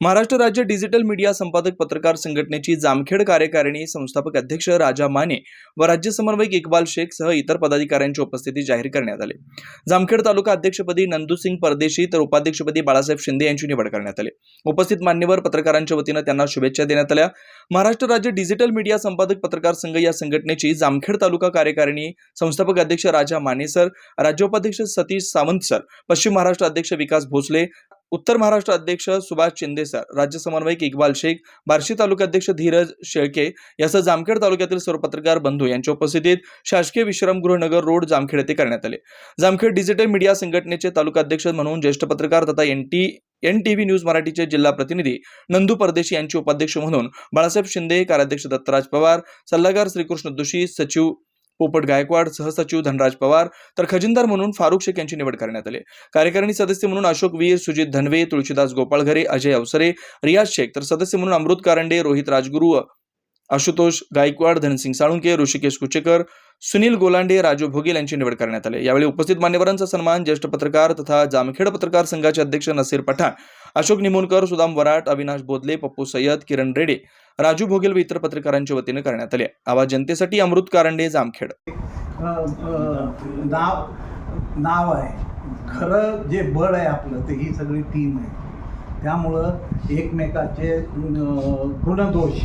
महाराष्ट्र राज्य digital media संपादक पत्रकार संघटनेची जामखेड कार्यकारिणी संस्थापक अध्यक्ष राजा माने व राज्य समन्वयक इक्बाल शेख सह इतर पदाधिकाऱ्यांची उपस्थिती जाहीर करण्यात आली. जामखेड तालुका अध्यक्षपदी नंदूसिंग परदेशी तर उपाध्यक्षपदी बाळासाहेब शिंदे यांची निवड करण्यात आली. उपस्थित मान्यवर पत्रकारांच्या वतीनं त्यांना शुभेच्छा देण्यात आल्या. महाराष्ट्र राज्य डिजिटल मीडिया संपादक पत्रकार संघ या संघटनेची जामखेड तालुका कार्यकारिणी संस्थापक अध्यक्ष राजा माने सर राज्योपाध्यक्ष सतीश सावंत सर पश्चिम महाराष्ट्र अध्यक्ष विकास भोसले उत्तर महाराष्ट्र अध्यक्ष सुभाष शिंदे सर राज्य समन्वयक इक्बाल शेख बार्शी तालुकाध्यक्ष धीरज शेळके यासह जामखेड तालुक्यातील सर्व पत्रकार बंधू यांच्या उपस्थितीत शासकीय विश्रामगृह नगर रोड जामखेड येथे करण्यात आले. जामखेड डिजिटल मीडिया संघटनेचे तालुकाध्यक्ष म्हणून ज्येष्ठ पत्रकार तथा N T N T V news मराठीचे जिल्हा प्रतिनिधी नंदू परदेशी यांचे उपाध्यक्ष म्हणून बाळासाहेब शिंदे कार्याध्यक्ष दत्तराज पवार सल्लागार श्रीकृष्ण जोशी सचिव पोपट गायकवाड सहसचिव धनराज पवार तर खजिनदार म्हणून फारुख शेख यांची निवड करण्यात आली. कार्यकारिणी सदस्य म्हणून अशोक वीर सुजित धनवे तुळशीदास गोपाळघरे अजय अवसरे रियाज शेख तर सदस्य म्हणून अमृत कारंडे रोहित राजगुरू आशुतोष गायकवाड धनसिंग साळुंके ऋषिकेश कुचेकर सुनील गोलांडे राजू भोगेल यांची निवड करण्यात आली. यावेळी उपस्थित मान्यवरांचा सन्मान ज्येष्ठ पत्रकार तथा जामखेड पत्रकार संघाचे अध्यक्ष नसीर पठाण अशोक निमोणकर सुदाम वराट अविनाश बोधले पप्पू सय्यद किरण रेडे राजू भोगेल व इतर पत्रकारांच्या वतीने करण्यात आले. आवाज जनतेसाठी अमृत कारंडे जामखेड. नाव नाव आहे. खरं जे बळ आहे आपलं ते ही सगळी टीम आहे. त्यामुळं एकमेकाचे गुणदोष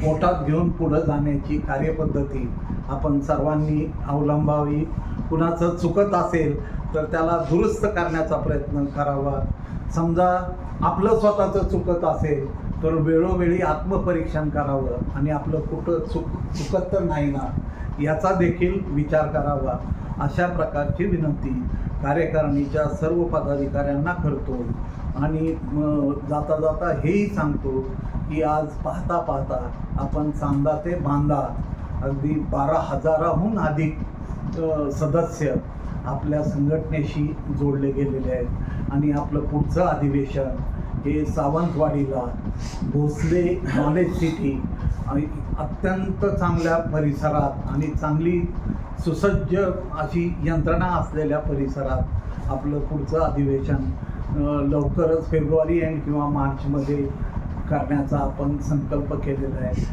पोटात घेऊन पुढं जाण्याची कार्यपद्धती आपण सर्वांनी अवलंबावी. कुणाचं चुकत असेल तर त्याला दुरुस्त करण्याचा प्रयत्न करावा. समजा आपलं स्वतःचं चुकत असेल तर वेळोवेळी आत्मपरीक्षण करावं आणि आपलं कुठं चुक चुकत तर नाही ना याचा देखील विचार करावा. अशा प्रकारची विनंती कार्यकारिणीच्या सर्व पदाधिकाऱ्यांना करतो. आणि जाता जाता हेही सांगतो की आज पाहता पाहता आपण चांदा ते बांदा अगदी बारा हजाराहून अधिक सदस्य आपल्या संघटनेशी जोडले गेलेले आहेत. आणि आपलं पुढचं अधिवेशन हे सावंतवाडीला भोसले नॉलेज सिटी आणि अत्यंत चांगल्या परिसरात आणि चांगली सुसज्ज अशी यंत्रणा असलेल्या परिसरात आपलं पुढचं अधिवेशन लवकरच फेब्रुवारी एंड किंवा मार्चमध्ये करण्याचा आपण संकल्प केलेला आहे.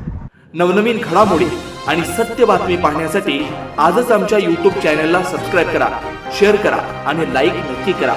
नवनवीन घडामोडी आणि सत्य बातमी पाहण्यासाठी आजच आमच्या यूट्यूब चॅनलला सबस्क्राईब करा शेअर करा आणि लाईक नक्की करा.